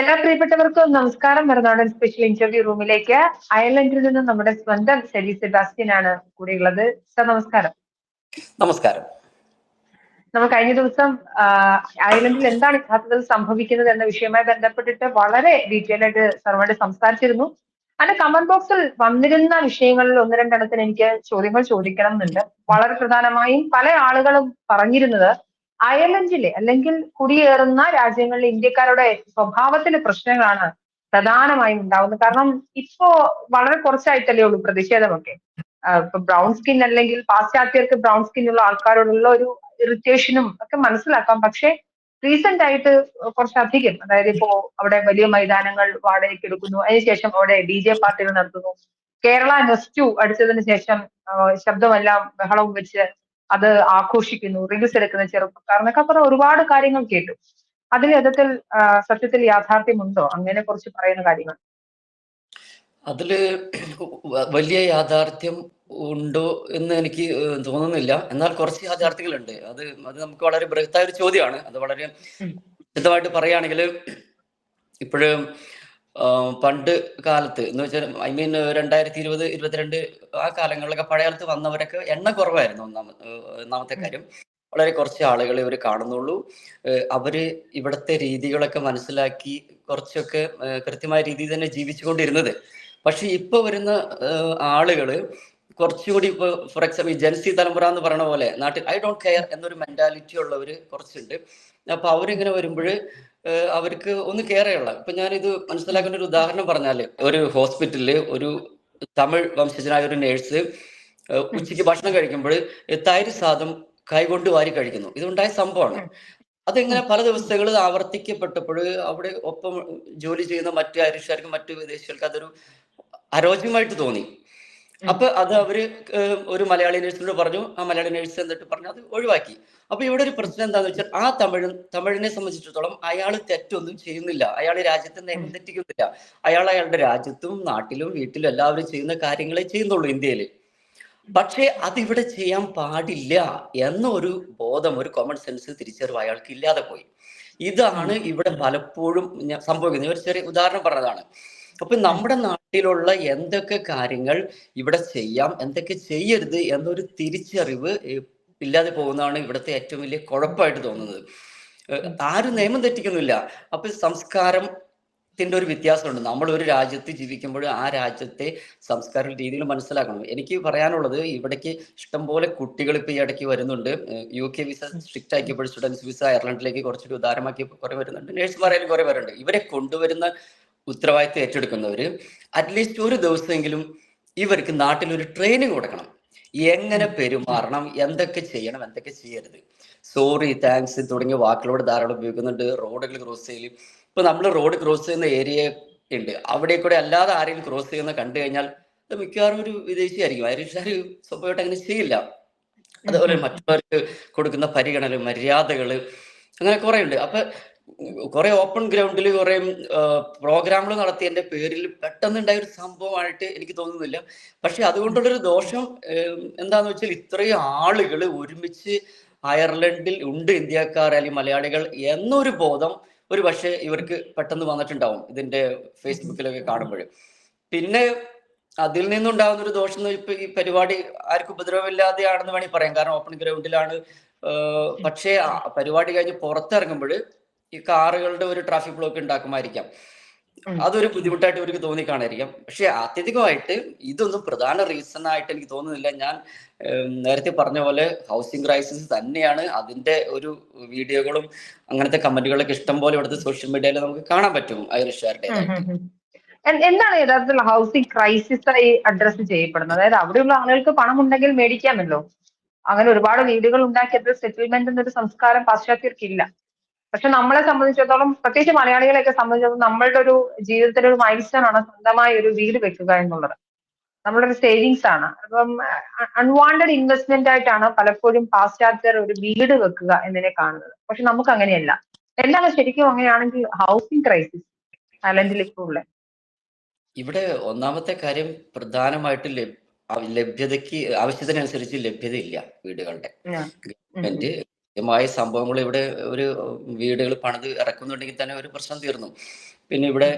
എല്ലാ പ്രിയപ്പെട്ടവർക്കും നമസ്കാരം. മറുനാടൻ സ്പെഷ്യൽ ഇന്റർവ്യൂ റൂമിലേക്ക് അയർലൻഡിൽ നിന്ന് നമ്മുടെ സ്വന്തം സെലി സെബാസ്റ്റ്യൻ ആണ് കൂടെയുള്ളത്. സർ നമസ്കാരം. നമസ്കാരം. നമ്മൾ കഴിഞ്ഞ ദിവസം അയർലൻഡിൽ എന്താണ് യഥാർത്ഥത്തിൽ സംഭവിക്കുന്നത് എന്ന വിഷയവുമായി ബന്ധപ്പെട്ടിട്ട് വളരെ ഡീറ്റെയിൽ ആയിട്ട് സർവോട് സംസാരിച്ചിരുന്നു. അതിന്റെ കമന്റ് ബോക്സിൽ വന്നിരുന്ന വിഷയങ്ങളിൽ ഒന്ന് രണ്ടെണ്ണത്തിന് എനിക്ക് ചോദ്യങ്ങൾ ചോദിക്കണം എന്നുണ്ട് വളരെ പ്രധാനമായും പല ആളുകളും പറഞ്ഞിരുന്നത് അയർലൻഡിലെ അല്ലെങ്കിൽ കുടിയേറുന്ന രാജ്യങ്ങളിലെ ഇന്ത്യക്കാരുടെ സ്വഭാവത്തിലെ പ്രശ്നങ്ങളാണ് പ്രധാനമായും ഉണ്ടാവുന്നത്. കാരണം ഇപ്പോ വളരെ കുറച്ചായിട്ടല്ലേ ഉള്ളൂ പ്രതിഷേധമൊക്കെ. ഇപ്പൊ ബ്രൗൺ സ്കിൻ അല്ലെങ്കിൽ പാശ്ചാത്യർക്ക് ബ്രൗൺ സ്കിൻ ഉള്ള ആൾക്കാരോടുള്ള ഒരു ഇറിറ്റേഷനും ഒക്കെ മനസ്സിലാക്കാം. പക്ഷെ റീസെന്റ് ആയിട്ട് കുറച്ചധികം അതായത് ഇപ്പോ അവിടെ വലിയ മൈതാനങ്ങൾ വാടകയ്ക്ക് എടുക്കുന്നു. അതിനുശേഷം അവിടെ ഡി ജെ പാർട്ടികൾ നടത്തുന്നു. കേരള നെസ്റ്റു അടിച്ചതിന് ശേഷം ശബ്ദമെല്ലാം ബഹളവും വെച്ച് അത് ആഘോഷിക്കുന്നു റീൽസ് എടുക്കുന്ന ചെറുപ്പക്കാർ എന്നൊക്കെ പറഞ്ഞ ഒരുപാട് കാര്യങ്ങൾ കേട്ടു. അതിൽ യഥത്തിൽ സത്യത്തിൽ യാഥാർത്ഥ്യമുണ്ടോ? അങ്ങനെ കുറിച്ച് പറയുന്ന കാര്യങ്ങൾ. അതിൽ വലിയ യാഥാർത്ഥ്യം ഉണ്ടോ എന്ന് എനിക്ക് തോന്നുന്നില്ല. എന്നാൽ കുറച്ച് യാഥാർത്ഥ്യങ്ങളുണ്ട്. അത് അത് നമുക്ക് വളരെ ബൃഹത്തായ ഒരു ചോദ്യമാണ്. അത് വളരെ. വിശദമായിട്ട് പറയുകയാണെങ്കിൽ ഇപ്പോഴും പണ്ട് കാലത്ത് എന്ന് വെച്ചാൽ ഐ മീൻ രണ്ടായിരത്തി ഇരുപത് ഇരുപത്തിരണ്ട് ആ കാലങ്ങളിലൊക്കെ പഴയ കാലത്ത് വന്നവരൊക്കെ എണ്ണ കുറവായിരുന്നു ഒന്നാമ ഒന്നാമത്തെ കാര്യം. വളരെ കുറച്ച് ആളുകളെ ഇവർ കാണുന്നുള്ളൂ. അവർ ഇവിടുത്തെ രീതികളൊക്കെ മനസ്സിലാക്കി കുറച്ചൊക്കെ കൃത്യമായ രീതിയിൽ തന്നെ ജീവിച്ചുകൊണ്ടിരുന്നത്. പക്ഷെ ഇപ്പൊ വരുന്ന ആളുകൾ കുറച്ചുകൂടി ഇപ്പൊ ഫോർ എക്സാമ്പിൾ ഈ ജൻസി തലമുറ എന്ന് പറയുന്ന പോലെ നാട്ടിൽ ഐ ഡോണ്ട് കെയർ എന്നൊരു മെന്റാലിറ്റി ഉള്ളവര് കുറച്ചുണ്ട്. അപ്പൊ അവരിങ്ങനെ വരുമ്പോൾ അവർക്ക് ഒന്ന് ചെയ്യണം ഇപ്പൊ ഞാനിത് മനസ്സിലാക്കുന്ന ഒരു ഉദാഹരണം പറഞ്ഞാൽ ഒരു ഹോസ്പിറ്റലിൽ ഒരു തമിഴ് വംശജനായ ഒരു നേഴ്സ് ഉച്ചയ്ക്ക് ഭക്ഷണം കഴിക്കുമ്പോൾ തൈര് സാധം കൈകൊണ്ട് വാരി കഴിക്കുന്നു. ഇതുണ്ടായ സംഭവമാണ്. അതെങ്ങനെ പല ദിവസങ്ങൾ ആവർത്തിക്കപ്പെട്ടപ്പോൾ അവിടെ ഒപ്പം ജോലി ചെയ്യുന്ന മറ്റു ഐറിഷുകാർക്കും മറ്റു വിദേശികൾക്ക് അതൊരു അരോചകമായിട്ട് തോന്നി. അപ്പൊ അത് അവർ ഒരു മലയാളി നേഴ്സിനോട് പറഞ്ഞു ആ മലയാളി നേഴ്സ് എന്നിട്ട് പറഞ്ഞു അത് ഒഴിവാക്കി. അപ്പൊ ഇവിടെ ഒരു പ്രശ്നം എന്താന്ന് വെച്ചാൽ ആ തമിഴ് തമിഴിനെ സംബന്ധിച്ചിടത്തോളം അയാൾ തെറ്റൊന്നും ചെയ്യുന്നില്ല. അയാൾ രാജ്യത്തെ നിയമം തെറ്റിക്കുന്നില്ല. അയാൾ അയാളുടെ രാജ്യത്തും നാട്ടിലും വീട്ടിലും എല്ലാവരും ചെയ്യുന്ന കാര്യങ്ങളെ ചെയ്യുന്നുള്ളൂ ഇന്ത്യയിൽ പക്ഷേ അതിവിടെ ചെയ്യാൻ പാടില്ല എന്നൊരു ബോധം ഒരു കോമൺ സെൻസ് തിരിച്ചറിവ് അയാൾക്ക് ഇല്ലാതെ പോയി. ഇതാണ് ഇവിടെ പലപ്പോഴും സംഭവിക്കുന്നത്. ഒരു ചെറിയ ഉദാഹരണം പറഞ്ഞതാണ്. അപ്പൊ നമ്മുടെ നാട്ടിലുള്ള എന്തൊക്കെ കാര്യങ്ങൾ ഇവിടെ ചെയ്യാം എന്തൊക്കെ ചെയ്യരുത് എന്നൊരു തിരിച്ചറിവ് ഇല്ലാതെ പോകുന്നതാണ് ഇവിടുത്തെ ഏറ്റവും വലിയ കുഴപ്പമായിട്ട് തോന്നുന്നത്. ആരും നിയമം തെറ്റിക്കുന്നില്ല അപ്പൊ സംസ്കാരം ത്തിന്റെ ഒരു വ്യത്യാസമുണ്ട്. നമ്മൾ ഒരു രാജ്യത്ത് ജീവിക്കുമ്പോൾ ആ രാജ്യത്തെ സംസ്കാര രീതിയിൽ മനസ്സിലാക്കണം. എനിക്ക് പറയാനുള്ളത് ഇവിടേക്ക് ഇഷ്ടംപോലെ കുട്ടികൾ ഇപ്പൊ ഈ ഇടയ്ക്ക് വരുന്നുണ്ട്. യു കെ വിസ സ്ട്രിക്റ്റ് ആക്കിയപ്പോൾ സ്റ്റുഡൻസ് വിസ അയർലൻഡിലേക്ക് കുറച്ചുകൂടി ഉദാരമാക്കി കുറെ വരുന്നുണ്ട്. നേഴ്സുമാരായാലും കുറെ വരുന്നുണ്ട് ഇവരെ കൊണ്ടുവരുന്ന ഉത്തരവാദിത്തം ഏറ്റെടുക്കുന്നവര് അറ്റ്ലീസ്റ്റ് ഒരു ദിവസമെങ്കിലും ഇവർക്ക് നാട്ടിൽ ഒരു ട്രെയിനിങ് കൊടുക്കണം. എങ്ങനെ പെരുമാറണം എന്തൊക്കെ ചെയ്യണം എന്തൊക്കെ ചെയ്യരുത്. സോറി താങ്ക്സ് തുടങ്ങിയ വാക്കുകളോട് ധാരാളം ഉപയോഗിക്കുന്നുണ്ട്. റോഡുകൾ ക്രോസ് ചെയ്യലും. ഇപ്പൊ നമ്മൾ റോഡ് ക്രോസ് ചെയ്യുന്ന ഏരിയ ഉണ്ട്. അവിടെ കൂടെ അല്ലാതെ ആരെങ്കിലും ക്രോസ് ചെയ്യുന്ന കണ്ടു കഴിഞ്ഞാൽ അത് മിക്കവാറും ഒരു വിദേശിയായിരിക്കും. ഐറിഷുകാർ സ്വഭാവമായിട്ട് അങ്ങനെ ചെയ്യില്ല. അതുപോലെ മറ്റുള്ളവർക്ക് കൊടുക്കുന്ന പരിഗണന മര്യാദകൾ അങ്ങനെ കുറെ ഉണ്ട് അപ്പൊ കുറെ ഓപ്പൺ ഗ്രൗണ്ടിൽ കുറെ പ്രോഗ്രാമുകൾ നടത്തിയതിന്റെ പേരിൽ പെട്ടെന്ന് ഉണ്ടായ ഒരു സംഭവമായിട്ട് എനിക്ക് തോന്നുന്നില്ല. പക്ഷെ അതുകൊണ്ടുള്ളൊരു ദോഷം എന്താന്ന് വെച്ചാൽ ഇത്രയും ആളുകൾ ഒരുമിച്ച് അയർലൻഡിൽ ഉണ്ട് ഇന്ത്യക്കാർ അല്ലെങ്കിൽ മലയാളികൾ എന്നൊരു ബോധം ഒരു പക്ഷേ ഇവർക്ക് പെട്ടെന്ന് വന്നിട്ടുണ്ടാവും ഇതിന്റെ ഫേസ്ബുക്കിലൊക്കെ കാണുമ്പോൾ. പിന്നെ അതിൽ നിന്നുണ്ടാകുന്ന ഒരു ദോഷം ഇപ്പൊ ഈ പരിപാടി ആർക്കും ഉപദ്രവമില്ലാതെയാണെന്ന് വേണമെങ്കിൽ പറയാം. കാരണം ഓപ്പൺ ഗ്രൗണ്ടിലാണ് പക്ഷേ പരിപാടി കഴിഞ്ഞ് പുറത്തിറങ്ങുമ്പോൾ ഈ കാറുകളുടെ ഒരു ട്രാഫിക് ബ്ലോക്ക് ഉണ്ടാക്കുമായിരിക്കാം. അതൊരു ബുദ്ധിമുട്ടായിട്ട് ഇവർക്ക് തോന്നിക്കാണായിരിക്കാം. പക്ഷെ അത്യധികമായിട്ട് ഇതൊന്നും പ്രധാന റീസൺ ആയിട്ട് എനിക്ക് തോന്നുന്നില്ല. ഞാൻ നേരത്തെ പറഞ്ഞ പോലെ ഹൗസിംഗ് ക്രൈസിസ് തന്നെയാണ് അതിന്റെ ഒരു വീഡിയോകളും അങ്ങനത്തെ കമന്റുകളൊക്കെ ഇഷ്ടം പോലെ ഇവിടുത്തെ സോഷ്യൽ മീഡിയയിൽ നമുക്ക് കാണാൻ പറ്റും ഐറിഷുകാരുടെ. എന്താണ് യഥാർത്ഥത്തിൽ ഹൗസിംഗ് ക്രൈസിസ് ആയി അഡ്രസ് ചെയ്യപ്പെടുന്നത്? അതായത് അവിടെയുള്ള ആളുകൾക്ക് പണം ഉണ്ടെങ്കിൽ മേടിക്കാമല്ലോ. അങ്ങനെ ഒരുപാട് വീടുകൾ ഉണ്ടാക്കിയത് സെറ്റിൽമെന്റ് എന്നൊരു സംസ്കാരം പാശ്ചാത്യർക്കില്ല. പക്ഷെ നമ്മളെ സംബന്ധിച്ചിടത്തോളം പ്രത്യേകിച്ച് മലയാളികളെയൊക്കെ സംബന്ധിച്ചിടത്തോളം നമ്മളുടെ ഒരു ജീവിതത്തിലെ ഒരു മൈൽ സ്റ്റോൺ ആണ് സ്വന്തമായി ഒരു വീട് വെക്കുക എന്നുള്ളത്. നമ്മളുടെ ഒരു സേവിങ്സ് ആണ്. അപ്പം അൺവാണ്ടഡ് ഇൻവെസ്റ്റ്മെന്റ് ആയിട്ടാണ് പലപ്പോഴും പാശ്ചാത്യർ ഒരു വീട് വെക്കുക എന്നതിനെ കാണുന്നത്. പക്ഷെ നമുക്ക് അങ്ങനെയല്ല. എന്താണ് ശരിക്കും അങ്ങനെയാണെങ്കിൽ ഹൗസിംഗ് ക്രൈസിസ് തായ്ലൻഡിൽ ഇപ്പോൾ ഉള്ള? ഇവിടെ ഒന്നാമത്തെ കാര്യം പ്രധാനമായിട്ട് ലഭ്യ ലഭ്യതയ്ക്ക് ആവശ്യത്തിനനുസരിച്ച് ലഭ്യതയില്ല വീടുകളുടെ. ഗവൺമെന്റ് കൃത്യമായ സംഭവങ്ങൾ ഇവിടെ ഒരു വീടുകൾ പണിത് ഇറക്കുന്നുണ്ടെങ്കിൽ തന്നെ ഒരു പ്രശ്നം തീർന്നു. പിന്നെ ഇവിടെ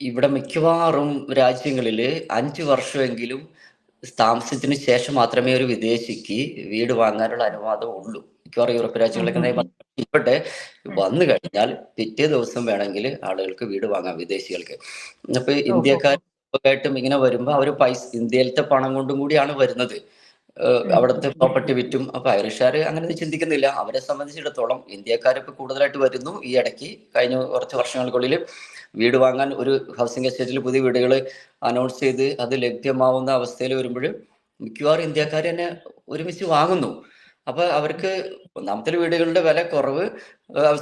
ഇവിടെ മിക്കവാറും രാജ്യങ്ങളിൽ അഞ്ച് വർഷമെങ്കിലും താമസത്തിന് ശേഷം മാത്രമേ ഒരു വിദേശിക്ക് വീട് വാങ്ങാനുള്ള അനുവാദം ഉള്ളൂ. മിക്കവാറും യൂറോപ്യൻ രാജ്യങ്ങളൊക്കെ ഇവിടെ വന്നു കഴിഞ്ഞാൽ പിറ്റേ ദിവസം വേണമെങ്കിൽ ആളുകൾക്ക് വീട് വാങ്ങാം വിദേശികൾക്ക്. അപ്പൊ ഇന്ത്യക്കാർ ായിട്ടും ഇങ്ങനെ വരുമ്പോൾ അവർ പൈസ ഇന്ത്യയിലത്തെ പണം കൊണ്ടും കൂടിയാണ് വരുന്നത്. അവിടുത്തെ പ്രോപ്പർട്ടി വിറ്റും അപ്പൊ ഐറിഷുകാർ അങ്ങനെ ഒന്നും ചിന്തിക്കുന്നില്ല. അവരെ സംബന്ധിച്ചിടത്തോളം ഇന്ത്യക്കാരൊക്കെ കൂടുതലായിട്ട് വരുന്നു ഈ ഇടയ്ക്ക്. കഴിഞ്ഞ കുറച്ച് വർഷങ്ങൾക്കുള്ളിൽ വീട് വാങ്ങാൻ ഒരു ഹൗസിംഗ് എസ്റ്റേറ്റിൽ പുതിയ വീടുകൾ അനൗൺസ് ചെയ്ത് അത് ലഭ്യമാവുന്ന അവസ്ഥയിൽ വരുമ്പോൾ മിക്കവാറും ഇന്ത്യക്കാർ തന്നെ ഒരുമിച്ച് വാങ്ങുന്നു. അപ്പൊ അവർക്ക് ഒന്നാമത്തെ വീടുകളുടെ വില കുറവ്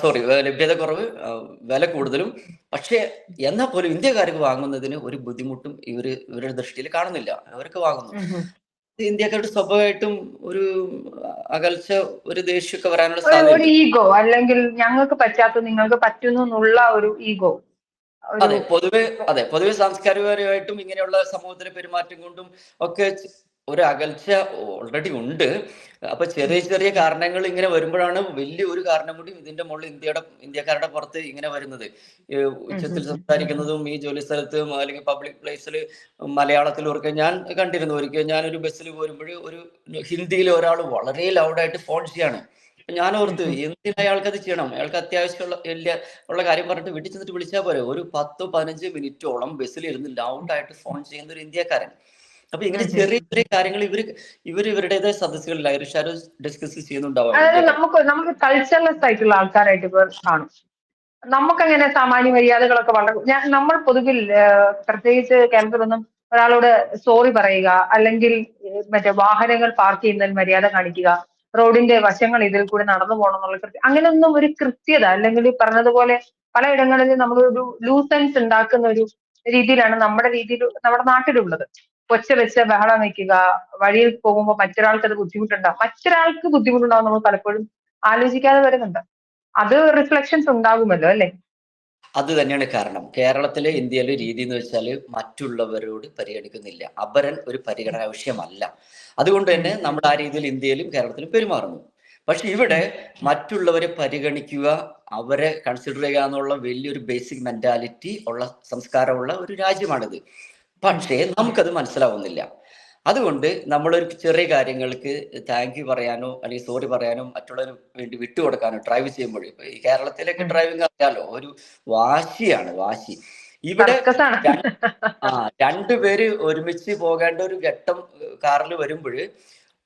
സോറി ലഭ്യത കുറവ് വില കൂടുതലും. പക്ഷേ എന്നാൽ പോലും ഇന്ത്യക്കാർക്ക് വാങ്ങുന്നതിന് ഒരു ബുദ്ധിമുട്ടും ഇവർ ഇവരുടെ ദൃഷ്ടിയിൽ കാണുന്നില്ല. അവർക്ക് വാങ്ങുന്നു. ഇന്ത്യക്കാരുടെ സ്വഭാവമായിട്ടും ഒരു അകൽച്ച ഒരു ദേഷ്യമൊക്കെ വരാനുള്ള സാധ്യത ഈഗോ അല്ലെങ്കിൽ ഞങ്ങൾക്ക് പറ്റാത്ത നിങ്ങൾക്ക് പറ്റുന്നു എന്നുള്ള ഒരു ഈഗോ. അതെ പൊതുവെ അതെ പൊതുവെ സാംസ്കാരികപരമായിട്ടും ഇങ്ങനെയുള്ള സമൂഹത്തിലെ പെരുമാറ്റം കൊണ്ടും ഒക്കെ ഒരു അകൽച്ച ഓൾറെഡി ഉണ്ട്. അപ്പൊ ചെറിയ ചെറിയ കാരണങ്ങൾ ഇങ്ങനെ വരുമ്പോഴാണ് വലിയ ഒരു കാരണം കൂടി ഇതിന്റെ മുകളിൽ ഇന്ത്യയുടെ ഇന്ത്യക്കാരുടെ പുറത്ത് ഇങ്ങനെ വരുന്നത്. ഉച്ചത്തിൽ സംസാരിക്കുന്നതും ഈ ജോലി സ്ഥലത്തും അല്ലെങ്കിൽ പബ്ലിക് പ്ലേസിൽ മലയാളത്തിൽ ഒക്കെ ഞാൻ കണ്ടിരുന്നു ഒരിക്കൽ ഒരു ബസ്സിൽ പോരുമ്പോൾ ഒരു ഹിന്ദിയിൽ ഒരാൾ വളരെ ലൗഡായിട്ട് ഫോൺ ചെയ്യാണ്. ഞാൻ ഓർത്ത് എന്തിനാ അയാൾക്ക് അത് ചെയ്യണം? അയാൾക്ക് അത്യാവശ്യമുള്ള വലിയ ഉള്ള കാര്യം പറഞ്ഞിട്ട് വീട്ടിൽ ചെന്നിട്ട് വിളിച്ചാൽ പോരെ? ഒരു പത്തോ പതിനഞ്ച് മിനിറ്റോളം ബസ്സിൽ ഇരുന്ന് ലൗഡായിട്ട് ഫോൺ ചെയ്യുന്ന ഒരു ഇന്ത്യക്കാരൻ. അപ്പൊ ഇങ്ങനെ ചെറിയ ചെറിയ കാര്യങ്ങൾ ഇവർ ഇവർ ഇവരുടേതായ സദസ്സുകളിൽ ഐറിഷാർ ഡിസ്കസ് ചെയ്യുന്നുണ്ടാവും. അതായത് നമുക്ക് നമുക്ക് കൾച്ചർലെസ് ആയിട്ടുള്ള ആൾക്കാരായിട്ട് ഇപ്പൊ കാണും. നമുക്കങ്ങനെ സാമാന്യ മര്യാദകളൊക്കെ വളരെ ഞാൻ നമ്മൾ പൊതുവിൽ പ്രത്യേകിച്ച് കേരളത്തിലൊന്നും ഒരാളോട് സോറി പറയുക അല്ലെങ്കിൽ മറ്റേ വാഹനങ്ങൾ പാർക്ക് ചെയ്യുന്നതിൽ മര്യാദ കാണിക്കുക റോഡിന്റെ വശങ്ങൾ ഇതിൽ കൂടി നടന്നു പോകണം എന്നുള്ള കൃത്യം അങ്ങനെയൊന്നും ഒരു കൃത്യത അല്ലെങ്കിൽ പറഞ്ഞതുപോലെ പലയിടങ്ങളിൽ നമ്മൾ ഒരു ലൂസൻസ് ഉണ്ടാക്കുന്ന ഒരു രീതിയിലാണ് നമ്മുടെ രീതിയിൽ നമ്മുടെ നാട്ടിലുള്ളത്. ഒച്ച വെച്ച് ബഹളം വെക്കുക വഴിയിൽ പോകുമ്പോൾ മറ്റൊരാൾക്ക് അത് ബുദ്ധിമുട്ടുണ്ടാവും. മറ്റൊരാൾക്ക് ബുദ്ധിമുട്ടുണ്ടാവും നമ്മൾ പലപ്പോഴും ആലോചിക്കാതെ വരുന്നുണ്ട്. അത് റിഫ്ലക്ഷൻസ് ഉണ്ടാകുമല്ലോ അല്ലെ? അത് തന്നെയാണ് കാരണം. കേരളത്തിലെ ഇന്ത്യയിലെ രീതി എന്ന് വെച്ചാൽ മറ്റുള്ളവരോട് പരിഗണിക്കുന്നില്ല. അപരൻ ഒരു പരിഗണന ആവശ്യമല്ല അതുകൊണ്ട് തന്നെ നമ്മൾ ആ രീതിയിൽ ഇന്ത്യയിലും കേരളത്തിലും പെരുമാറുന്നു. പക്ഷെ ഇവിടെ മറ്റുള്ളവരെ പരിഗണിക്കുക അവരെ കൺസിഡർ ചെയ്യുക എന്നുള്ള വലിയൊരു ബേസിക് മെന്റാലിറ്റി ഉള്ള സംസ്കാരമുള്ള ഒരു രാജ്യമാണിത്. പക്ഷേ നമുക്കത് മനസ്സിലാവുന്നില്ല. അതുകൊണ്ട് നമ്മളൊരു ചെറിയ കാര്യങ്ങൾക്ക് താങ്ക് യു പറയാനോ അല്ലെങ്കിൽ സോറി പറയാനോ മറ്റുള്ളവർ വേണ്ടി വിട്ടുകൊടുക്കാനോ ഡ്രൈവ് ചെയ്യുമ്പോൾ ഈ കേരളത്തിലൊക്കെ. ഡ്രൈവിംഗ് അറിയാലോ ഒരു വാശിയാണ് വാശി. ഇവിടെ ആ രണ്ടുപേര് ഒരുമിച്ച് പോകേണ്ട ഒരു ഘട്ടം കാറിൽ വരുമ്പോൾ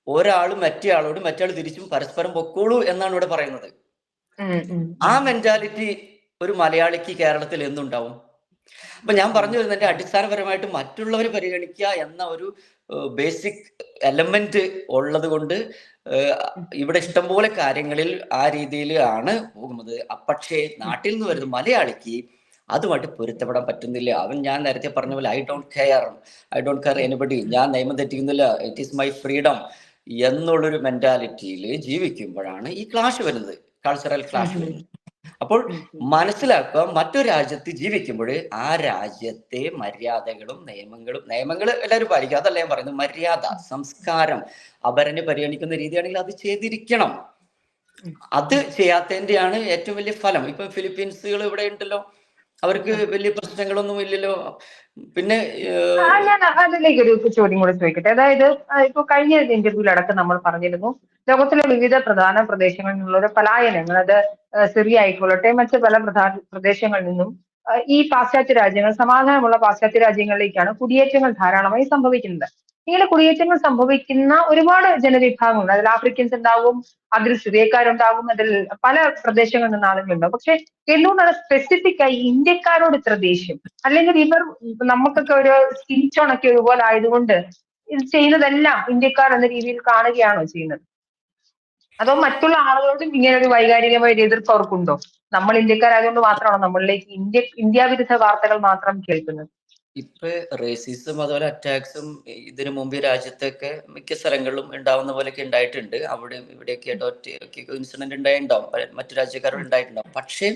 ഒരാൾ മറ്റേ ആളോട് മറ്റേ ആൾ തിരിച്ചും പരസ്പരം പൊക്കോളൂ എന്നാണ് ഇവിടെ പറയുന്നത്. ആ മെന്റാലിറ്റി ഒരു മലയാളിക്ക് കേരളത്തിൽ എന്തുണ്ടാവും? അപ്പൊ ഞാൻ പറഞ്ഞു വരുന്നതിന്റെ അടിസ്ഥാനപരമായിട്ട് മറ്റുള്ളവരെ പരിഗണിക്കുക എന്ന ഒരു ബേസിക് എലമെന്റ് ഉള്ളത് കൊണ്ട് ഇവിടെ ഇഷ്ടംപോലെ കാര്യങ്ങളിൽ ആ രീതിയിൽ ആണ് പോകുന്നത്. പക്ഷേ നാട്ടിൽ നിന്ന് വരുന്ന മലയാളിക്ക് അതുമായിട്ട് പൊരുത്തപ്പെടാൻ പറ്റുന്നില്ല. അവൻ ഞാൻ നേരത്തെ പറഞ്ഞ പോലെ I don't care. I don't care anybody. ഞാൻ നിയമം തെറ്റിക്കുന്നില്ല. It is my freedom. എന്നുള്ളൊരു മെന്റാലിറ്റിയിൽ ജീവിക്കുമ്പോഴാണ് ഈ ക്ലാഷ് വരുന്നത്. കൾച്ചറൽ ക്ലാഷ് വരുന്നത്. അപ്പോൾ മനസ്സിലാക്കുക മറ്റൊരു രാജ്യത്ത് ജീവിക്കുമ്പോൾ ആ രാജ്യത്തെ മര്യാദകളും നിയമങ്ങളും നിയമങ്ങൾ എല്ലാവരും പാലിക്കുക അതല്ല ഞാൻ പറയുന്നത് മര്യാദ സംസ്കാരം അപരനെ പരിഗണിക്കുന്ന രീതിയാണെങ്കിൽ അത് ചെയ്തിരിക്കണം. അത് ചെയ്യാത്തതിന്റെയാണ് ഏറ്റവും വലിയ ഫലം. ഇപ്പൊ ഫിലിപ്പീൻസുകൾ ഇവിടെ ഉണ്ടല്ലോ. അവർക്ക് വലിയ പ്രശ്നങ്ങളൊന്നും ഇല്ലല്ലോ. പിന്നെ ഞാൻ അതിലേക്ക് ഒരു ചോദ്യം കൂടെ ചോദിക്കട്ടെ. അതായത് ഇപ്പൊ കഴിഞ്ഞ ഇന്റർവ്യൂലടക്കം നമ്മൾ പറഞ്ഞിരുന്നു ലോകത്തിലെ വിവിധ പ്രധാന പ്രദേശങ്ങളിൽ നിന്നുള്ള പലായനങ്ങൾ അത് സിറിയ ആയിക്കൊള്ളട്ടെ മറ്റ് പല പ്രധാന പ്രദേശങ്ങളിൽ നിന്നും ഈ പാശ്ചാത്യ രാജ്യങ്ങൾ സമാധാനമുള്ള പാശ്ചാത്യ രാജ്യങ്ങളിലേക്കാണ് കുടിയേറ്റങ്ങൾ ധാരാളമായി സംഭവിക്കുന്നത്. ഇങ്ങനെ കുടിയേറ്റങ്ങൾ സംഭവിക്കുന്ന ഒരുപാട് ജനവിഭാഗങ്ങളുണ്ട്. അതിൽ ആഫ്രിക്കൻസ് ഉണ്ടാവും അതിൽ സിറിയക്കാരുണ്ടാവും അതിൽ പല പ്രദേശങ്ങളിൽ നിന്ന് ആളുകളുണ്ടാവും പക്ഷെ എന്തുകൊണ്ടാണ് സ്പെസിഫിക് ആയി ഇന്ത്യക്കാരോട് ഇത്ര ദേഷ്യം? അല്ലെങ്കിൽ ഇവർ നമുക്കൊക്കെ ഒരു സ്കിൻ ടോണൊക്കെ ഒരുപോലെ ആയതുകൊണ്ട് ഇത് ചെയ്യുന്നതെല്ലാം ഇന്ത്യക്കാർ എന്ന രീതിയിൽ കാണുകയാണോ ചെയ്യുന്നത്? അതോ മറ്റുള്ള ആളുകളോടും ഇങ്ങനെ ഒരു വൈകാരികമായ ഒരു എതിർപ്പ് അവർക്കുണ്ടോ? നമ്മൾ ഇന്ത്യക്കാരായതുകൊണ്ട് മാത്രമാണോ നമ്മളിലേക്ക് ഇന്ത്യ ഇന്ത്യ വിരുദ്ധ വാർത്തകൾ മാത്രം കേൾക്കുന്നത്? ഇപ്പൊ റേസിസും അതുപോലെ അറ്റാക്സും ഇതിനു മുമ്പ് രാജ്യത്തൊക്കെ മിക്ക സ്ഥലങ്ങളിലും ഉണ്ടാവുന്ന പോലെയൊക്കെ ഉണ്ടായിട്ടുണ്ട്. അവിടെ ഇവിടെയൊക്കെ ഇൻസിഡന്റ് ഉണ്ടായിട്ടുണ്ടാവും. മറ്റു രാജ്യക്കാരോട് ഉണ്ടായിട്ടുണ്ടാവും. പക്ഷേ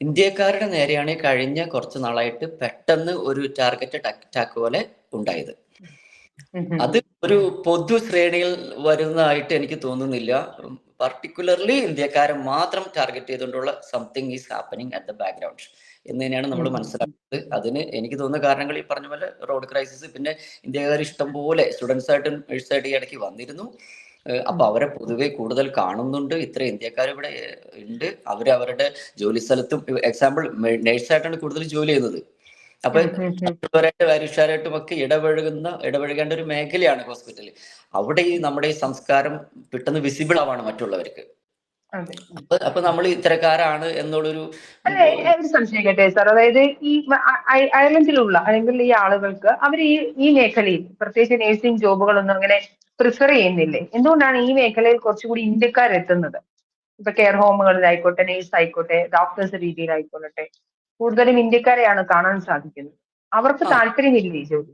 ഇന്ത്യക്കാരുടെ നേരെയാണ് കഴിഞ്ഞ കുറച്ച് നാളായിട്ട് പെട്ടെന്ന് ഒരു ടാർഗറ്റ് അറ്റാക്ക് പോലെ ഉണ്ടായത്. അത് ഒരു പൊതു ശ്രേണിയിൽ വരുന്നതായിട്ട് എനിക്ക് തോന്നുന്നില്ല. പർട്ടിക്കുലർലി ഇന്ത്യക്കാരെ മാത്രം ടാർഗറ്റ് ചെയ്തുകൊണ്ടുള്ള something is happening at the background എന്ന് തന്നെയാണ് നമ്മൾ മനസ്സിലാക്കുന്നത്. അതിന് എനിക്ക് തോന്നുന്ന കാരണങ്ങൾ ഈ പറഞ്ഞ പോലെ റോഡ് ക്രൈസിസ് പിന്നെ ഇന്ത്യക്കാർ ഇഷ്ടം പോലെ സ്റ്റുഡൻസ് ആയിട്ടും nurse ആയിട്ട് ഈ ഇടയ്ക്ക് വന്നിരുന്നു. അപ്പൊ അവരെ പൊതുവെ കൂടുതൽ കാണുന്നുണ്ട്. ഇത്ര ഇന്ത്യക്കാർ ഇവിടെ ഉണ്ട്. അവർ അവരുടെ ജോലി സ്ഥലത്തും എക്സാമ്പിൾ നേഴ്സായിട്ടാണ് കൂടുതൽ ജോലി ചെയ്യുന്നത്. അപ്പൊ. മറ്റുള്ളവരായിട്ട് വാരിഷാരായിട്ടും ഒക്കെ ഇടപഴകുന്ന ഇടപഴകേണ്ട ഒരു മേഖലയാണ് ഹോസ്പിറ്റൽ അവിടെ ഈ നമ്മുടെ ഈ സംസ്കാരം പെട്ടെന്ന് വിസിബിൾ ആവാണ് മറ്റുള്ളവർക്ക്. അപ്പൊ നമ്മൾ ഇത്തരക്കാരാണ് എന്നുള്ളൊരു അല്ല ഒരു സംശയം കേട്ടെ സാർ. അതായത് ഈ അയർലൻഡിലുള്ള അല്ലെങ്കിൽ ഈ ആളുകൾക്ക് അവർ ഈ ഈ മേഖലയിൽ പ്രത്യേകിച്ച് നേഴ്സിംഗ് ജോബുകളൊന്നും അങ്ങനെ പ്രിഫർ ചെയ്യുന്നില്ലേ? എന്തുകൊണ്ടാണ് ഈ മേഖലയിൽ കുറച്ചുകൂടി ഇന്ത്യക്കാർ എത്തുന്നത് ഇപ്പൊ കെയർ ഹോമുകളിലായിക്കോട്ടെ നേഴ്സ് ആയിക്കോട്ടെ ഡോക്ടേഴ്സ് രീതിയിലായിക്കോട്ടെ കൂടുതലും ഇന്ത്യക്കാരെയാണ് കാണാൻ സാധിക്കുന്നത്. അവർക്ക്. താല്പര്യമില്ലേ ഈ ജോലി?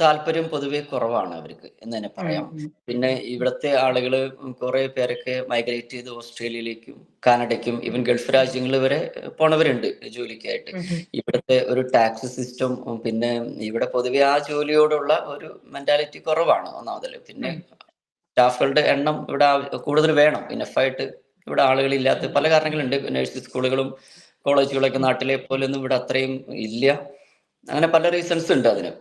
താല്പര്യം പൊതുവെ കുറവാണ് അവർക്ക് എന്ന് തന്നെ പറയാം. പിന്നെ ഇവിടുത്തെ ആളുകൾ കുറെ പേരൊക്കെ മൈഗ്രേറ്റ് ചെയ്ത് ഓസ്ട്രേലിയയിലേക്കും കാനഡയ്ക്കും ഈവൻ ഗൾഫ് രാജ്യങ്ങളിൽ വരെ പോണവരുണ്ട് ജോലിക്കായിട്ട്. ഇവിടുത്തെ ഒരു ടാക്സ് സിസ്റ്റം പിന്നെ ഇവിടെ പൊതുവെ ആ ജോലിയോടുള്ള ഒരു മെന്റാലിറ്റി കുറവാണ് ഒന്നാമതല്ല പിന്നെ സ്റ്റാഫുകളുടെ എണ്ണം ഇവിടെ കൂടുതൽ വേണം. ഇനഫായിട്ട് ഇവിടെ ആളുകളില്ലാത്ത പല കാരണങ്ങളുണ്ട്. നഴ്സിംഗ് സ്കൂളുകളും കോളേജുകളൊക്കെ നാട്ടിലെ പോലെ ഒന്നും ഇവിടെ അത്രയും ഇല്ല. അങ്ങനെ പല റീസൺസ് ഉണ്ട് അതിന്.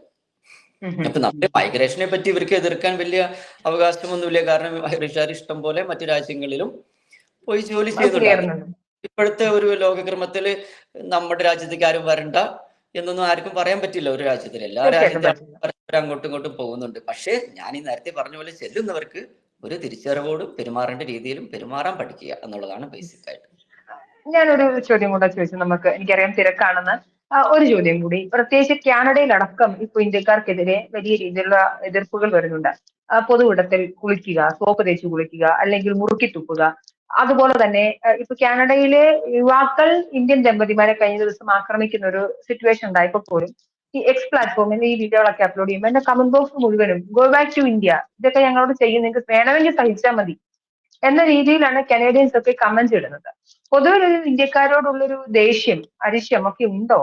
അപ്പൊ നമ്മുടെ മൈഗ്രേഷനെ പറ്റി ഇവർക്ക് എതിർക്കാൻ വലിയ അവകാശമൊന്നുമില്ല കാരണം ഐറിഷുകാർ ഇഷ്ടം പോലെ മറ്റു രാജ്യങ്ങളിലും പോയി ജോലി ചെയ്യുന്നുണ്ട് ഇപ്പോഴത്തെ ഒരു ലോകക്രമത്തിൽ നമ്മുടെ രാജ്യത്തേക്ക് ആരും വരണ്ട എന്നൊന്നും ആർക്കും പറയാൻ പറ്റില്ല ഒരു രാജ്യത്തിൽ. എല്ലാ രാജ്യത്തും പരസ്പരം അങ്ങോട്ടും ഇങ്ങോട്ടും പോകുന്നുണ്ട്. പക്ഷേ ഞാൻ ഈ നേരത്തെ പറഞ്ഞ പോലെ ചെല്ലുന്നവർക്ക് ഒരു തിരിച്ചറിവോടും പെരുമാറേണ്ട രീതിയിലും പെരുമാറാൻ പഠിക്കുക എന്നുള്ളതാണ് ബേസിക് ആയിട്ട്. ഞാനൊരു ചോദ്യം കൂടെ ചോദിച്ചു. നമുക്ക് എനിക്കറിയാം തിരക്കാണെന്ന്. ഒരു ചോദ്യം കൂടി. പ്രത്യേകിച്ച് കാനഡയിലടക്കം ഇപ്പൊ ഇന്ത്യക്കാർക്കെതിരെ വലിയ രീതിയിലുള്ള എതിർപ്പുകൾ വരുന്നുണ്ട്. പൊതുവിടത്തിൽ കുളിക്കുക സോപ്പ് തേച്ച് കുളിക്കുക അല്ലെങ്കിൽ മുറുക്കി തുപ്പുക. അതുപോലെ തന്നെ ഇപ്പൊ കാനഡയിലെ യുവാക്കൾ ഇന്ത്യൻ ദമ്പതിമാരെ കഴിഞ്ഞ ദിവസം ആക്രമിക്കുന്ന ഒരു സിറ്റുവേഷൻ ഉണ്ടായപ്പോൾ പോലും ഈ എക്സ് പ്ലാറ്റ്ഫോമിൽ ഈ വീഡിയോകളൊക്കെ അപ്ലോഡ് ചെയ്യുമ്പോൾ എന്റെ കമന്റ് ബോക്സ് മുഴുവനും ഗോ ബാക്ക് ടു ഇന്ത്യ ഇതൊക്കെ ഞങ്ങളോട് ചെയ്യും. നിങ്ങൾക്ക് വേണമെങ്കിൽ സഹിച്ചാൽ മതി. എന്ന രീതിയിലാണ് കനേഡിയൻസ് ഒക്കെ കമന്റ് ഇടുന്നത്. പൊതുവെ ഒരു ഇന്ത്യക്കാരോടുള്ളൊരു ദേഷ്യം അരിശ്യം ഒക്കെ ഉണ്ടോ?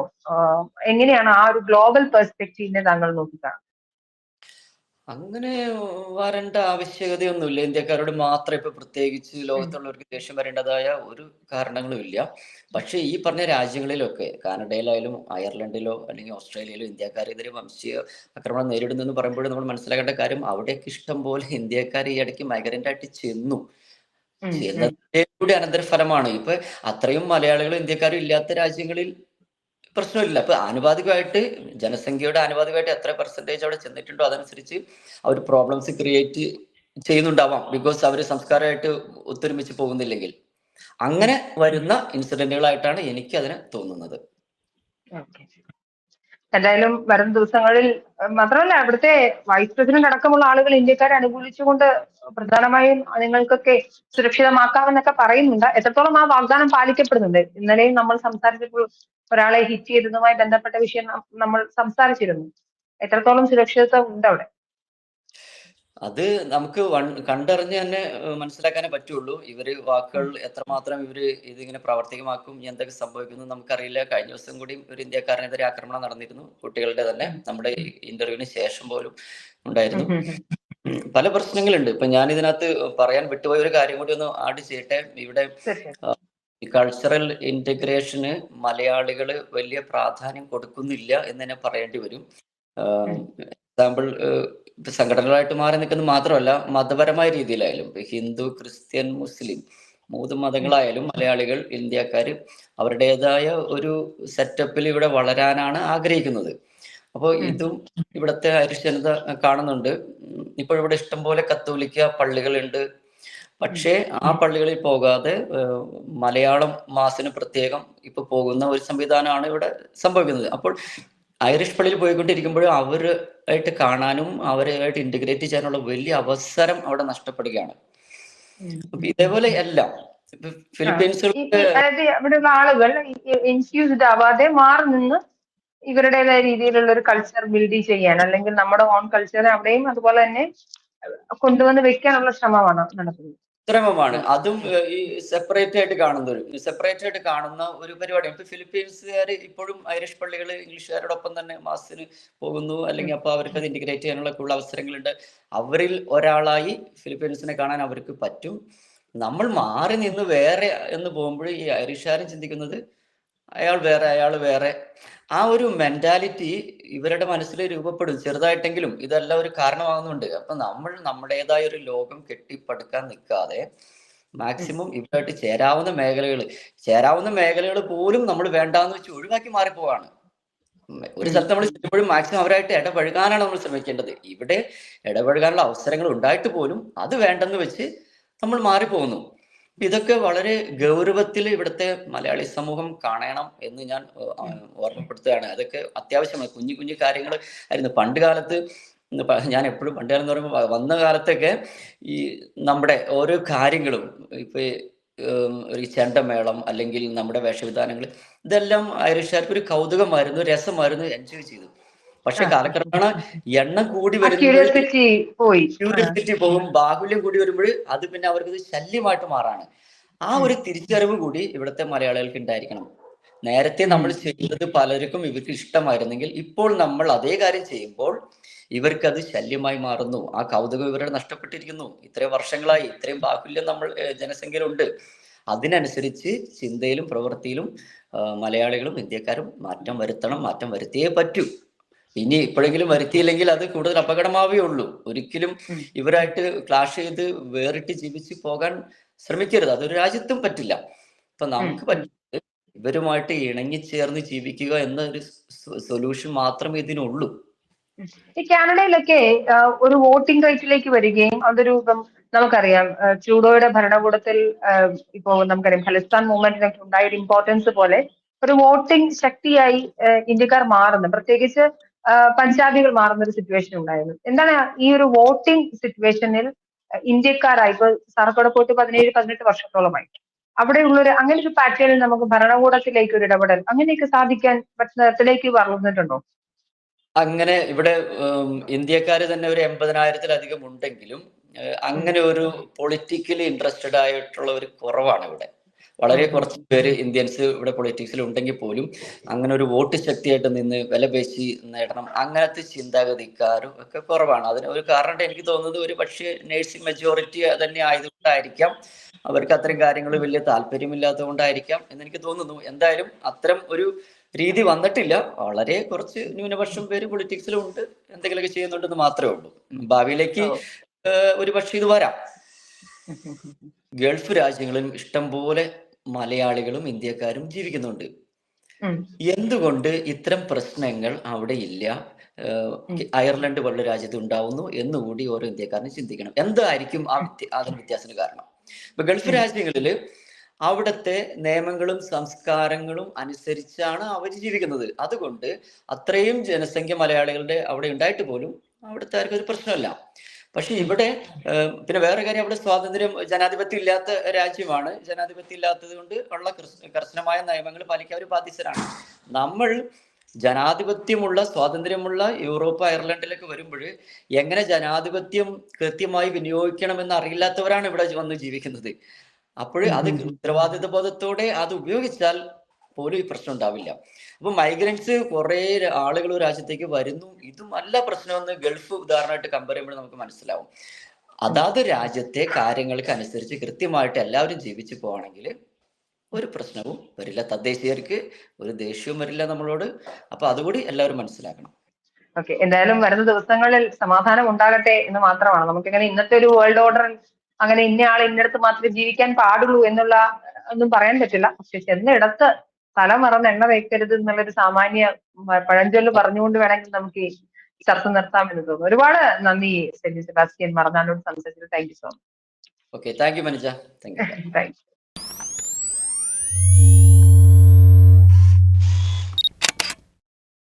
എങ്ങനെയാണ് ആ ഒരു ഗ്ലോബൽ പെർസ്പെക്റ്റീവിനെ താങ്കൾ നോക്കിക്കാണുന്നത്? അങ്ങനെ വരേണ്ട ആവശ്യകതയൊന്നുമില്ല. ഇന്ത്യക്കാരോട് മാത്രം ഇപ്പൊ പ്രത്യേകിച്ച് ലോകത്തുള്ളവർക്ക് ദേഷ്യം വരേണ്ടതായ ഒരു കാരണങ്ങളും ഇല്ല. പക്ഷേ ഈ പറഞ്ഞ രാജ്യങ്ങളിലൊക്കെ കാനഡയിലായാലും അയർലൻഡിലോ അല്ലെങ്കിൽ ഓസ്ട്രേലിയയിലോ ഇന്ത്യക്കാരെതിരെ വംശീയ ആക്രമണം നേരിടുന്നു എന്ന് പറയുമ്പോൾ നമ്മൾ മനസ്സിലാക്കേണ്ട കാര്യം അവിടെയൊക്കെ ഇഷ്ടം പോലെ ഇന്ത്യക്കാർ ഈ ഇടയ്ക്ക് മൈഗ്രന്റ് ആയിട്ട് ചെന്നു. എന്നതിന്റെ കൂടി അനന്തരഫലമാണ്. ഇപ്പൊ അത്രയും മലയാളികളും ഇന്ത്യക്കാരും ഇല്ലാത്ത രാജ്യങ്ങളിൽ പ്രശ്നമില്ല. അപ്പൊ ആനുപാതികമായിട്ട് ജനസംഖ്യയുടെ ആനുപാതികമായിട്ട് എത്ര പെർസെന്റേജ് അവിടെ ചെന്നിട്ടുണ്ടോ അതനുസരിച്ച് അവർ പ്രോബ്ലംസ് ക്രിയേറ്റ് ചെയ്യുന്നുണ്ടാവാം. ബിക്കോസ് അവർ സംസ്കാരമായിട്ട് ഒത്തൊരുമിച്ച് പോകുന്നില്ലെങ്കിൽ. അങ്ങനെ വരുന്ന ഇൻസിഡന്റുകളായിട്ടാണ് എനിക്ക് അതിന് തോന്നുന്നത്. എന്തായാലും വരും ദിവസങ്ങളിൽ മാത്രമല്ല അവിടുത്തെ വൈസ് പ്രസിഡന്റ് അടക്കമുള്ള ആളുകൾ ഇന്ത്യക്കാരെ അനുകൂലിച്ചുകൊണ്ട് പ്രധാനമായും നിങ്ങൾക്കൊക്കെ സുരക്ഷിതമാക്കാമെന്നൊക്കെ പറയുന്നുണ്ട്. എത്രത്തോളം ആ വാഗ്ദാനം പാലിക്കപ്പെടുന്നുണ്ട്? ഇന്നലെയും നമ്മൾ സംസാരിച്ചപ്പോൾ ഒരാളെ ഹിറ്റ് ചെയ്തതുമായി ബന്ധപ്പെട്ട വിഷയം നമ്മൾ സംസാരിച്ചിരുന്നു. എത്രത്തോളം സുരക്ഷിതത്വം ഉണ്ട് അവിടെ അത് നമുക്ക് വൺ- കണ്ടറിഞ്ഞ് തന്നെ മനസ്സിലാക്കാനേ പറ്റുള്ളൂ. ഇവർ വാക്കുകൾ എത്രമാത്രം ഇവർ ഇതിങ്ങനെ പ്രാവർത്തികമാക്കും എന്തൊക്കെ സംഭവിക്കുന്നു നമുക്കറിയില്ല. കഴിഞ്ഞ ദിവസം കൂടി ഒരു ഇന്ത്യക്കാരനെതിരെ ആക്രമണം നടന്നിരുന്നു കുട്ടികളുടെ തന്നെ. നമ്മുടെ ഇന്റർവ്യൂവിന് ശേഷം പോലും ഉണ്ടായിരുന്നു. പല പ്രശ്നങ്ങളുണ്ട്. ഇപ്പൊ ഞാൻ ഇതിനകത്ത് പറയാൻ വിട്ടുപോയ ഒരു കാര്യം കൂടി ഒന്ന് ആഡ് ചെയ്യട്ടെ. ഇവിടെ കൾച്ചറൽ ഇന്റഗ്രേഷന് മലയാളികൾ വലിയ പ്രാധാന്യം കൊടുക്കുന്നില്ല എന്ന് തന്നെ പറയേണ്ടി വരും. എക്സാമ്പിൾ സംഘടനകളായിട്ട് മാറി നിൽക്കുന്നത് മാത്രമല്ല മതപരമായ രീതിയിലായാലും ഹിന്ദു ക്രിസ്ത്യൻ മുസ്ലിം മൂന്ന് മതങ്ങളായാലും മലയാളികൾ ഇന്ത്യക്കാർ അവരുടേതായ ഒരു സെറ്റപ്പിൽ ഇവിടെ വളരാനാണ് ആഗ്രഹിക്കുന്നത്. അപ്പോൾ ഇതും ഇവിടുത്തെ ഐറിഷ് കാണുന്നുണ്ട്. ഇപ്പോൾ ഇവിടെ ഇഷ്ടംപോലെ കത്തോലിക്ക പള്ളികളുണ്ട്. പക്ഷേ ആ പള്ളികളിൽ പോകാതെ മലയാളം മാസിന് പ്രത്യേകം ഇപ്പൊ പോകുന്ന ഒരു സംവിധാനമാണ് ഇവിടെ സംഭവിക്കുന്നത്. അപ്പോൾ ഐറിഷ് പള്ളിയിൽ പോയിക്കൊണ്ടിരിക്കുമ്പോഴും അവരായിട്ട് കാണാനും അവരുമായിട്ട് ഇന്റഗ്രേറ്റ് ചെയ്യാനുള്ള വലിയ അവസരം അവിടെ നഷ്ടപ്പെടുകയാണ്. ഇതേപോലെ എല്ലാം ഫിലിപ്പീൻസ് ഈ- ഫിലിപ്പീൻസിൽ ഈ- അവിടെയുള്ള ആളുകൾ ഇൻഫ്യൂസ്ഡ് ആവാതെ മാറി നിന്ന് ഇവരുടേതായ രീതിയിലുള്ള ഒരു കൾച്ചർ ബിൽഡ് ചെയ്യാൻ അല്ലെങ്കിൽ നമ്മുടെ ഓൺ കൾച്ചർ അവിടെയും അതുപോലെ തന്നെ കൊണ്ടുവന്ന് വെക്കാനുള്ള ശ്രമമാണ് നടത്തുന്നത് ശ്രമമാണ് അതും ഈ സെപ്പറേറ്റ് ആയിട്ട് കാണുന്ന ഒരു സെപ്പറേറ്റ് ആയിട്ട് കാണുന്ന ഒരു പരിപാടി ഇപ്പൊ ഫിലിപ്പീൻസുകാർ ഇപ്പോഴും ഐറിഷ് പള്ളികൾ ഇംഗ്ലീഷുകാരോടൊപ്പം തന്നെ മാസത്തിന് പോകുന്നു. അല്ലെങ്കിൽ അപ്പൊ അവർക്ക് അത് ഇന്റഗ്രേറ്റ് ചെയ്യാനുള്ള ഉള്ള അവസരങ്ങളുണ്ട്. അവരിൽ ഒരാളായി ഫിലിപ്പീൻസിനെ കാണാൻ അവർക്ക് പറ്റും. നമ്മൾ മാറി നിന്ന് വേറെ എന്ന് പോകുമ്പോൾ ഈ ഐറിഷുകാരും ചിന്തിക്കുന്നത് അയാൾ വേറെ അയാൾ വേറെ. ആ ഒരു മെന്റാലിറ്റി ഇവരുടെ മനസ്സിൽ രൂപപ്പെടും. ചെറുതായിട്ടെങ്കിലും ഇതെല്ലാം ഒരു കാരണമാകുന്നുണ്ട്. അപ്പൊ നമ്മൾ നമ്മുടേതായ ഒരു ലോകം കെട്ടിപ്പടുക്കാൻ നിൽക്കാതെ മാക്സിമം ഇവരായിട്ട് ചേരാവുന്ന മേഖലകൾ ചേരാവുന്ന മേഖലകൾ പോലും നമ്മൾ വേണ്ടാന്ന് വെച്ച് ഒഴിവാക്കി മാറിപ്പോവാണ്. ഒരു സ്ഥലത്ത് നമ്മൾ ചെല്ലുമ്പോഴും മാക്സിമം അവരായിട്ട് ഇടപഴകാനാണ് നമ്മൾ ശ്രമിക്കേണ്ടത്. ഇവിടെ ഇടപഴകാനുള്ള അവസരങ്ങൾ ഉണ്ടായിട്ട് പോലും അത് വേണ്ടെന്ന് വെച്ച് നമ്മൾ മാറിപ്പോകുന്നു. ഇതൊക്കെ വളരെ ഗൗരവത്തിൽ ഇവിടുത്തെ മലയാളി സമൂഹം കാണണം എന്ന് ഞാൻ ഓർമ്മപ്പെടുത്തുകയാണ്. അതൊക്കെ അത്യാവശ്യമാണ്. കുഞ്ഞു കുഞ്ഞു കാര്യങ്ങൾ ആയിരുന്നു. പണ്ട് കാലത്ത് ഞാൻ എപ്പോഴും പണ്ട് കാലം എന്ന് പറയുമ്പോൾ വന്ന കാലത്തൊക്കെ ഈ നമ്മുടെ ഓരോ കാര്യങ്ങളും ഇപ്പൊ ഒരു ചെണ്ടമേളം അല്ലെങ്കിൽ നമ്മുടെ വേഷവിധാനങ്ങൾ ഇതെല്ലാം ഐറിഷുകാർക്ക് ഒരു കൗതുകമായിരുന്നു രസമായിരുന്നു എൻജോയ് ചെയ്തു. പക്ഷെ. കാലക്രമേണ എണ്ണം കൂടി വരുന്നത് ക്യൂരിയോസിറ്റി പോയി. ക്യൂരിയോസിറ്റി പോകും ബാഹുല്യം കൂടി വരുമ്പോൾ അത് പിന്നെ അവർക്ക് ശല്യമായിട്ട് മാറാണ്. ആ ഒരു തിരിച്ചറിവ് കൂടി ഇവിടുത്തെ മലയാളികൾക്ക് ഉണ്ടായിരിക്കണം. നേരത്തെ നമ്മൾ ചെയ്തത് പലർക്കും ഇവർക്ക് ഇഷ്ടമായിരുന്നെങ്കിൽ ഇപ്പോൾ നമ്മൾ അതേ കാര്യം ചെയ്യുമ്പോൾ ഇവർക്കത് ശല്യമായി മാറുന്നു. ആ കൗതുകം ഇവരുടെ നഷ്ടപ്പെട്ടിരിക്കുന്നു. ഇത്രയും വർഷങ്ങളായി ഇത്രയും ബാഹുല്യം നമ്മൾ ജനസംഖ്യയിലുണ്ട്. അതിനനുസരിച്ച് ചിന്തയിലും പ്രവൃത്തിയിലും മലയാളികളും ഇന്ത്യക്കാരും മാറ്റം വരുത്തണം മാറ്റം വരുത്തിയേ പറ്റൂ. ഇനി ഇപ്പോഴെങ്കിലും വരുത്തിയില്ലെങ്കിൽ അത് കൂടുതൽ അപകടമാവേ ഉള്ളൂ. ഒരിക്കലും ഇവരായിട്ട് ക്ലാഷ് ചെയ്ത് വേറിട്ട് ജീവിച്ച് പോകാൻ ശ്രമിക്കരുത്. അതൊരു രാജ്യത്തും പറ്റില്ല. അപ്പൊ നമുക്ക് പറ്റുന്നത് ഇവരുമായിട്ട് ഇണങ്ങിച്ചേർന്ന് ജീവിക്കുക എന്നൊരു സൊല്യൂഷൻ മാത്രമേ ഇതിനുള്ളൂ. ഈ കാനഡയിലൊക്കെ ഒരു വോട്ടിംഗ് റൈറ്റിലേക്ക് വരികയും അതൊരു നമുക്കറിയാം ചൂഡോയുടെ ഭരണകൂടത്തിൽ ഇപ്പോ നമുക്കറിയാം ഖലിസ്ഥാൻ മൂവ്മെന്റിനൊക്കെ ഉണ്ടായ ഒരു ഇമ്പോർട്ടൻസ് പോലെ ഒരു വോട്ടിംഗ് ശക്തിയായി ഇന്ത്യക്കാർ മാറുന്നു. പ്രത്യേകിച്ച് പഞ്ചാബികൾ മാറുന്ന ഒരു സിറ്റുവേഷൻ ഉണ്ടായിരുന്നു. എന്താണ് ഈ ഒരു വോട്ടിംഗ് സിറ്റുവേഷനിൽ ഇന്ത്യക്കാരായി? ഇപ്പൊ സാറക്കോടെ പോയിട്ട് പതിനേഴ് പതിനെട്ട് വർഷത്തോളമായി. അവിടെയുള്ള ഒരു അങ്ങനെ ഒരു പാറ്റേണിൽ നമുക്ക് ഭരണകൂടത്തിലേക്ക് ഒരു ഇടപെടൽ അങ്ങനെയൊക്കെ സാധിക്കാൻ പറ്റുന്ന തരത്തിലേക്ക് വളർന്നിട്ടുണ്ടോ? അങ്ങനെ ഇവിടെ ഇന്ത്യക്കാർ തന്നെ ഒരു എൺപതിനായിരത്തിലധികം ഉണ്ടെങ്കിലും അങ്ങനെ ഒരു പൊളിറ്റിക്കലി ഇൻട്രസ്റ്റഡ് ആയിട്ടുള്ളവർ കുറവാണ് ഇവിടെ. വളരെ കുറച്ച് പേര് ഇന്ത്യൻസ് ഇവിടെ പൊളിറ്റിക്സിൽ ഉണ്ടെങ്കിൽ പോലും അങ്ങനെ ഒരു വോട്ട് ശക്തിയായിട്ട് നിന്ന് വില പേശി നേടണം. അങ്ങനത്തെ ചിന്താഗതിക്കാരും ഒക്കെ കുറവാണ്. അതിന് ഒരു കാരണം എനിക്ക് തോന്നുന്നത് ഒരു പക്ഷേ നേഴ്സിംഗ് മെജോറിറ്റി തന്നെ ആയതുകൊണ്ടായിരിക്കാം. അവർക്ക് അത്തരം കാര്യങ്ങൾ വലിയ താല്പര്യമില്ലാത്തത് കൊണ്ടായിരിക്കാം എന്ന് എനിക്ക് തോന്നുന്നു. എന്തായാലും അത്തരം ഒരു രീതി വന്നിട്ടില്ല. വളരെ കുറച്ച് ന്യൂനപക്ഷം പേര് പൊളിറ്റിക്സിലുണ്ട് എന്തെങ്കിലുമൊക്കെ ചെയ്യുന്നുണ്ടെന്ന് മാത്രമേ ഉള്ളൂ. ഭാവിയിലേക്ക് ഒരു പക്ഷേ ഇത് വരാം. ഗൾഫ് രാജ്യങ്ങളിലും ഇഷ്ടം പോലെ മലയാളികളും ഇന്ത്യക്കാരും ജീവിക്കുന്നുണ്ട്. എന്തുകൊണ്ട് ഇത്തരം പ്രശ്നങ്ങൾ അവിടെ ഇല്ല? അയർലൻഡ് പോലുള്ള രാജ്യത്ത് ഉണ്ടാവുന്നു എന്നുകൂടി ഓരോ ഇന്ത്യക്കാരനും ചിന്തിക്കണം. എന്തായിരിക്കും ആ അതിന് വ്യത്യാസത്തിന് കാരണം? ഇപ്പൊ ഗൾഫ് രാജ്യങ്ങളിൽ അവിടുത്തെ നിയമങ്ങളും സംസ്കാരങ്ങളും അനുസരിച്ചാണ് അവർ ജീവിക്കുന്നത്. അതുകൊണ്ട് അത്രയും ജനസംഖ്യ മലയാളികളുടെ അവിടെ ഉണ്ടായിട്ട് പോലും അവിടുത്തെ ആർക്കും ഒരു പ്രശ്നമല്ല. പക്ഷെ ഇവിടെ പിന്നെ വേറെ കാര്യം അവിടെ സ്വാതന്ത്ര്യം ജനാധിപത്യം ഇല്ലാത്ത രാജ്യമാണ്. ജനാധിപത്യം ഇല്ലാത്തത് കൊണ്ട് ഉള്ള കർശ- കർശനമായ നിയമങ്ങൾ പാലിക്കാൻ അവർ ബാധ്യസ്ഥരാണ് നമ്മൾ ജനാധിപത്യമുള്ള സ്വാതന്ത്ര്യമുള്ള യൂറോപ്പ് അയർലൻഡിലേക്ക് വരുമ്പോൾ എങ്ങനെ ജനാധിപത്യം കൃത്യമായി വിനിയോഗിക്കണമെന്ന് അറിയില്ലാത്തവരാണ് ഇവിടെ വന്ന് ജീവിക്കുന്നത്. അപ്പോൾ അത് ഉം ഉം ഉം. ഉത്തരവാദിത്ത ബോധത്തോടെ അത് ഉപയോഗിച്ചാൽ ഈ പ്രശ്നം ഉണ്ടാവില്ല. അപ്പൊ മൈഗ്രൻസ് കുറെ ആളുകൾ രാജ്യത്തേക്ക് വരുന്നു. ഇതും അല്ല പ്രശ്നമെന്ന് ഗൾഫ് ഉദാഹരണമായിട്ട് കമ്പയർ ചെയ്യുമ്പോൾ നമുക്ക് മനസ്സിലാവും. അതാത് രാജ്യത്തെ കാര്യങ്ങൾക്ക് അനുസരിച്ച് കൃത്യമായിട്ട് എല്ലാവരും ജീവിച്ചു പോവാണെങ്കിൽ ഒരു പ്രശ്നവും വരില്ല. തദ്ദേശീയർക്ക് ഒരു ദേഷ്യവും വരില്ല നമ്മളോട്. അപ്പൊ അതുകൂടി എല്ലാവരും മനസ്സിലാക്കണം. ഓക്കെ. എന്തായാലും വരുന്ന ദിവസങ്ങളിൽ സമാധാനം ഉണ്ടാകട്ടെ എന്ന് മാത്രമാണ്. നമുക്കിങ്ങനെ ഇന്നത്തെ ഒരു വേൾഡ് ഓർഡർ അങ്ങനെ ഇന്ന ആൾ ഇന്നടത്ത് മാത്രമേ ജീവിക്കാൻ പാടുള്ളൂ എന്നുള്ള ഒന്നും പറയാൻ പറ്റില്ല. പക്ഷെ ചെന്നിടത്ത് തല മറന്ന് എണ്ണ വയ്ക്കരുത് എന്നുള്ളൊരു സാമാന്യ പഴഞ്ചൊല്ല് പറഞ്ഞുകൊണ്ട് വേണമെങ്കിൽ നമുക്ക് ഈ ചർച്ച നിർത്താമെന്ന് തോന്നുന്നു. ഒരുപാട് നന്ദി സെബി സെബാസ്റ്റ്യൻ. മറന്നാനോട് സംസാരിച്ചത് thank you so okay thank you Manuja. Much thank you